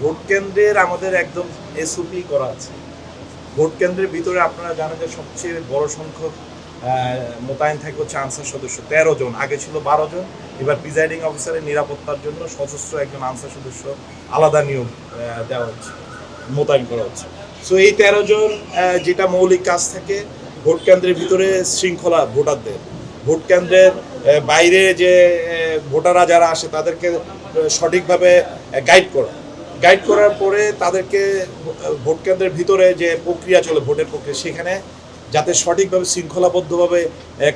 Vote কেন্দ্রের আমাদের একদম এসওপি করা আছে। ভোট কেন্দ্রের ভিতরে আপনারা জানেন যে সবচেয়ে বড় সংখ্যক মোতায়েন থাকে হচ্ছে আনসার সদস্য, তেরো জন। আগে ছিল বারো জন, এবার প্রিজাইডিং অফিসারের নিরাপত্তার জন্য সশস্ত্র একজন আনসার সদস্য আলাদা নিয়োগ দেওয়া হচ্ছে, মোতায়েন করা হচ্ছে। সো এই তেরো জন যেটা মৌলিক কাজ থাকে, ভোট কেন্দ্রের ভিতরে শৃঙ্খলা ভোটারদের। ভোট কেন্দ্রের বাইরে যে ভোটাররা যারা আসে তাদেরকে সঠিকভাবে গাইড করা। গাইড করার পরে তাদেরকে ভোট কেন্দ্রের ভিতরে যে প্রক্রিয়া চলে, ভোটের প্রক্রিয়া, সেখানে যাতে সঠিকভাবে, শৃঙ্খলাবদ্ধভাবে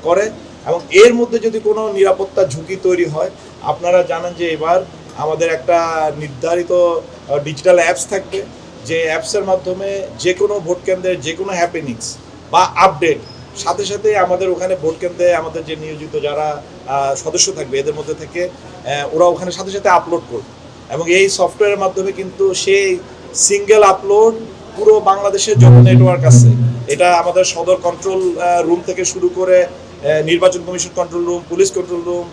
করে। এবং এর মধ্যে যদি কোনো নিরাপত্তা ঝুঁকি তৈরি হয়, আপনারা জানেন যে এবার আমাদের একটা নির্ধারিত ডিজিটাল অ্যাপস থাকবে। যে অ্যাপসের মাধ্যমে যে কোনো ভোট কেন্দ্রের যে কোনো হ্যাপেনিংস বা আপডেট সাথে সাথে আমাদের ওখানে ভোট কেন্দ্রে আমাদের যে নিয়োজিত যারা সদস্য থাকবে, এদের মধ্যে থেকে ওরা ওখানে সাথে সাথে আপলোড করবে। এবং এই সফটওয়্যারের মাধ্যমে কিন্তু সেই সিঙ্গেল আপলোড পুরো বাংলাদেশের যত নেটওয়ার্ক আছে, এটা আমাদের সদর কন্ট্রোল রুম থেকে শুরু করে নির্বাচন commission control room police control room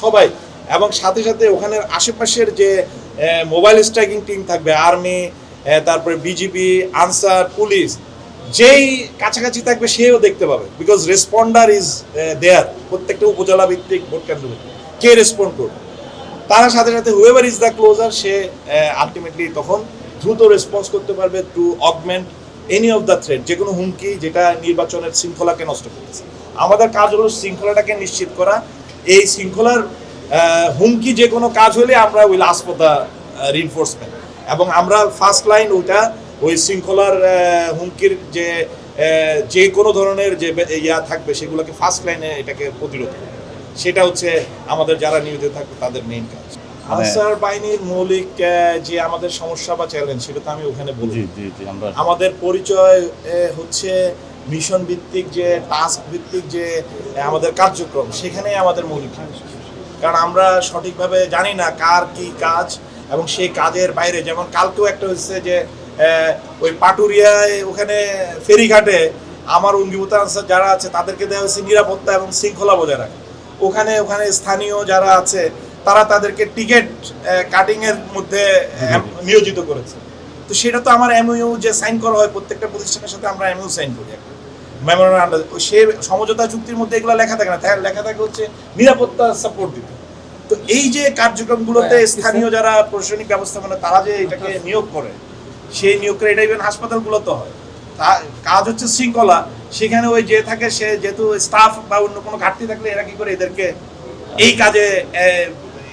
সবাই। এবং সাথে সাথে ওখানের আশেপাশের যে মোবাইল স্ট্রাইকিং টিম থাকবে আর্মি তারপরে বিজিবি আনসার পুলিশ যেই কাছাকাছি থাকবে সেও দেখতে পাবে। বিকজ রেসপন্ডার ইজ দেয়ার প্রত্যেকটা উপজেলা ভিত্তিক ভোট কেন্দ্র কে রেসপন্ড করবে? তার সাথে সাথে হুয়েভার ইজ দ্য ক্লোজার সে আলটিমেটলি তখন দ্রুত রেসপন্স করতে পারবে to augment any of the threat যে কোনো হুমকি যেটা নির্বাচনের শৃঙ্খলাকে নষ্ট করতেছে। আমাদের কাজ হলো শৃঙ্খলাটাকে নিশ্চিত করা। এই শৃঙ্খলার হুমকি যে কোনো কাজ হলে আমরা will ask for the reinforcement এবং আমরা ফার্স্ট লাইন ওইটা, ওই শৃঙ্খলার হুমকির যে যে কোনো ধরনের যে ইয়া থাকবে, সেগুলোকে ফার্স্ট লাইনে এটাকে প্রতিরোধ করবে। সেটা হচ্ছে আমাদের যারা নিয়োজিত থাকবে তাদের মেইন কাজ। আনসার বাহিনীর মৌলিক যে আমাদের সমস্যা বা চ্যালেঞ্জ সেটা তো আমি ওখানে বলি। আমাদের পরিচয় হচ্ছে মিশন ভিত্তিক যে টাস্ক ভিত্তিক যে আমাদের কার্যক্রম সেখানেই আমাদের মৌলিক কারণ আমরা সঠিকভাবে জানি না কার কি কাজ এবং সেই কাজের বাইরে যেমন কালকেও একটা হচ্ছে যে ওই পাটুরিয়ায় ওখানে ফেরিঘাটে আমার অঙ্গীভূত আনসার যারা আছে তাদেরকে দেওয়া হয়েছে নিরাপত্তা এবং শৃঙ্খলা বজায় রাখা। ওখানে ওখানে স্থানীয় যারা আছে তারা তাদেরকে টিকিট কাটিং এর মধ্যে নিয়োজিত করেছে। তো সেটা তো আমার এমইউ যে সাইন করা হয় প্রত্যেকটা প্রতিষ্ঠানের সাথে আমরা এমইউ সাইন করি একটা। মেমোরান্ডাম সে সমঝোতা চুক্তির মধ্যে এগুলো লেখা থাকে না। তাই লেখা থাকে হচ্ছে নিরাপত্তা সাপোর্ট দিতে। তো এই যে কার্যক্রমগুলোতে স্থানীয় যারা প্রশাসনিক ব্যবস্থাপনা তারা যে এটাকে নিয়োগ করে সেই নিয়োগ করে এটা ইভেন হাসপাতালগুলোতে হয়। তা কাজ হচ্ছে শৃঙ্খলা। সেখানে ওই যে থাকে, সে যেহেতু স্টাফ বা অন্য কোনো ঘাটতি থাকলে এরা কি করে? এদেরকে এই কাজে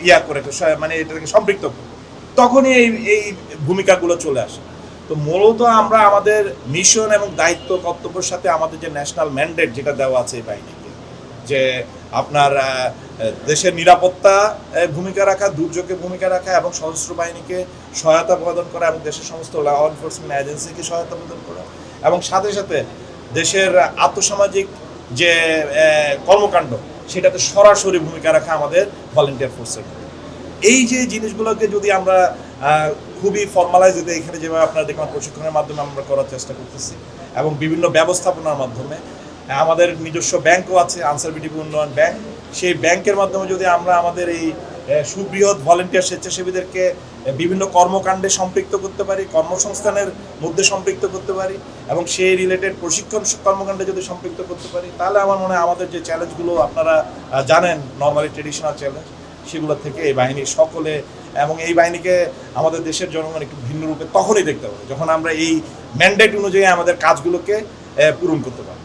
ইয়া করে মানে এটাকে সম্পৃক্ত করে। তখনই এই এই ভূমিকাগুলো চলে আসে। তো মূলত আমরা আমাদের মিশন এবং দায়িত্ব, কর্তব্যের সাথে আমাদের যে ন্যাশনাল ম্যান্ডেট যেটা দেওয়া আছে এই বাহিনীকে, যে আপনার দেশের নিরাপত্তা ভূমিকা রাখা দুর্যোগে ভূমিকা রাখা এবং সশস্ত্র বাহিনীকে সহায়তা প্রদান করা এবং দেশের সমস্ত ল এনফোর্সমেন্ট এজেন্সিকে সহায়তা প্রদান করা। এবং সাথে সাথে দেশের আর্থসামাজিক যে কর্মকাণ্ড, সেটাতে সরাসরি ভূমিকা রাখা আমাদের ভলেন্টিয়ার ফোর্সের এই যে জিনিসগুলোকে যদি আমরা খুবই ফর্মালাইজ যদি এখানে যেভাবে আপনারা দেখলাম প্রশিক্ষণের মাধ্যমে আমরা করার চেষ্টা করতেছি এবং বিভিন্ন ব্যবস্থাপনার মাধ্যমে আমাদের নিজস্ব ব্যাংকও আছে আনসার বিডিপি উন্নয়ন ব্যাংক সেই ব্যাংকের মাধ্যমে যদি আমরা আমাদের এই সুবৃহৎ ভলেন্টিয়ার স্বেচ্ছাসেবীদেরকে বিভিন্ন কর্মকাণ্ডে সম্পৃক্ত করতে পারি, কর্মসংস্থানের মধ্যে সম্পৃক্ত করতে পারি এবং সেই রিলেটেড প্রশিক্ষণ কর্মকাণ্ডে যদি সম্পৃক্ত করতে পারি, তাহলে আমার মনে হয় আমাদের যে চ্যালেঞ্জগুলো আপনারা জানেন নর্মালি ট্রেডিশনাল চ্যালেঞ্জ সেগুলো থেকে এই বাহিনীর সকলে এবং এই বাহিনীকে আমাদের দেশের জনগণ একটু ভিন্ন রূপে তখনই দেখতে পাবে, যখন আমরা এই ম্যান্ডেট অনুযায়ী আমাদের কাজগুলোকে পূরণ করতে পারব।